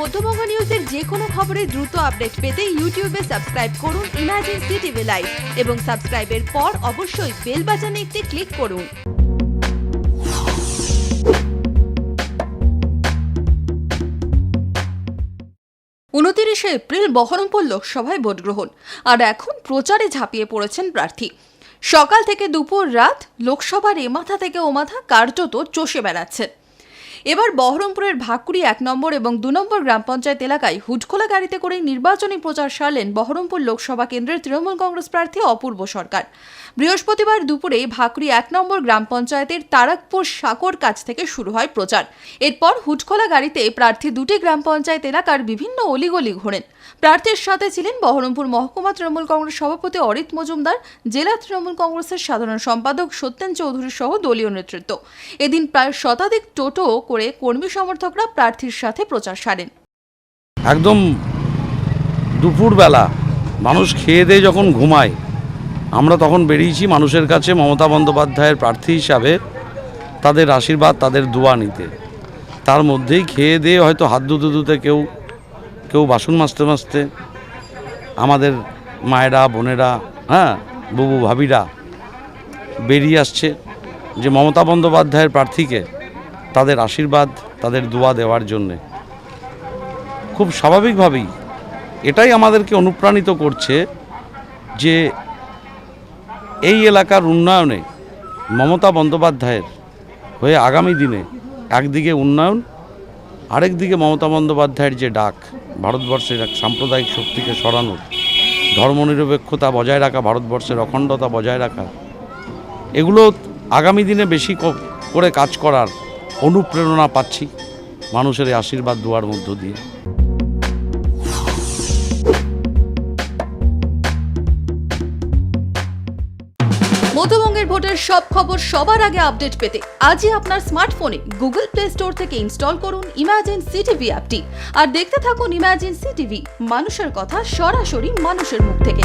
মধ্যবঙ্গ নিউজের যে কোনো খবরের দ্রুত আপডেট পেতে ইউটিউবে সাবস্ক্রাইব করুন ইমার্জেন্সি টিভি লাইভ এবং সাবস্ক্রাইবের পর অবশ্যই বেল বাটনে একটি ক্লিক করুন। উনতিরিশে এপ্রিল বহরমপুর লোকসভায় ভোট গ্রহণ আর এখন প্রচারে ঝাঁপিয়ে পড়েছেন প্রার্থী। সকাল থেকে দুপুর রাত লোকসভার এ মাথা থেকে ও মাথা কার্যত চষে বেড়াচ্ছেন এবার বহরমপুরের ভাকুড়ি এক নম্বর এবং দু নম্বর গ্রাম পঞ্চায়েত এলাকায় হুটখোলা গাড়িতে করে নির্বাচনী প্রচার সারলেন বহরমপুর লোকসভা কেন্দ্রের তৃণমূল কংগ্রেস প্রার্থী অপূর্ব সরকার। বৃহস্পতিবার দুপুরে ভাকুড়ি এক নম্বর গ্রাম পঞ্চায়েতের তারাকপুর সাকর কাছ থেকে শুরু হয় প্রচার। এরপর হুটখোলা গাড়িতে প্রার্থী দুটি গ্রাম পঞ্চায়েত এলাকার বিভিন্ন অলিগলি ঘোরেন। প্রার্থীর সাথে ছিলেন বহরমপুর মহকুমা তৃণমূল কংগ্রেস সভাপতি অরিত মজুমদার, জেলা তৃণমূল কংগ্রেসের সাধারণ সম্পাদক সত্যেন চৌধুরী সহ দলীয় নেতৃত্ব। এদিন প্রায় শতাধিক টোটো করে কর্মী সমর্থকরা প্রার্থীর সাথে প্রচার সারেন। একদম দুপুরবেলা মানুষ খেয়ে দিয়ে যখন ঘুমায়, আমরা তখন বেরিয়েছি মানুষের কাছে মমতা বন্দ্যোপাধ্যায়ের প্রার্থী হিসাবে তাদের আশীর্বাদ, তাদের দোয়া নিতে। তার মধ্যেই খেয়ে দিয়ে হয়তো হাত ধুতে ধুতে কেউ কেউ বাসন মাজতে মাজতে আমাদের মায়েরা, বোনেরা হ্যাঁ বুবু ভাবিরা বেরিয়ে আসছে যে মমতা বন্দ্যোপাধ্যায়ের প্রার্থীকে তাদের আশীর্বাদ, তাদের দোয়া দেওয়ার জন্যে। খুব স্বাভাবিকভাবেই এটাই আমাদেরকে অনুপ্রাণিত করছে যে এই এলাকার উন্নয়নে মমতা বন্দ্যোপাধ্যায়ের হয়ে আগামী দিনে একদিকে উন্নয়ন, আরেকদিকে মমতা বন্দ্যোপাধ্যায়ের যে ডাক, ভারতবর্ষের এক সাম্প্রদায়িক শক্তিকে সরানোর, ধর্মনিরপেক্ষতা বজায় রাখা, ভারতবর্ষের অখণ্ডতা বজায় রাখা, এগুলো আগামী দিনে বেশি করে কাজ করার অনুপ্রেরণা পাচ্ছি মানুষের আশীর্বাদ দেওয়ার মধ্য দিয়ে। মধ্যবঙ্গের ভোটের সব খবর সবার আগে আপডেট পেতে আজই আপনার স্মার্টফোনে গুগল প্লে স্টোর থেকে ইনস্টল করুন ইমার্জেন্সি টিভি অ্যাপটি। আর দেখতে থাকুন ইমার্জেন্সি টিভি মানুষের কথা সরাসরি মানুষের মুখ থেকে।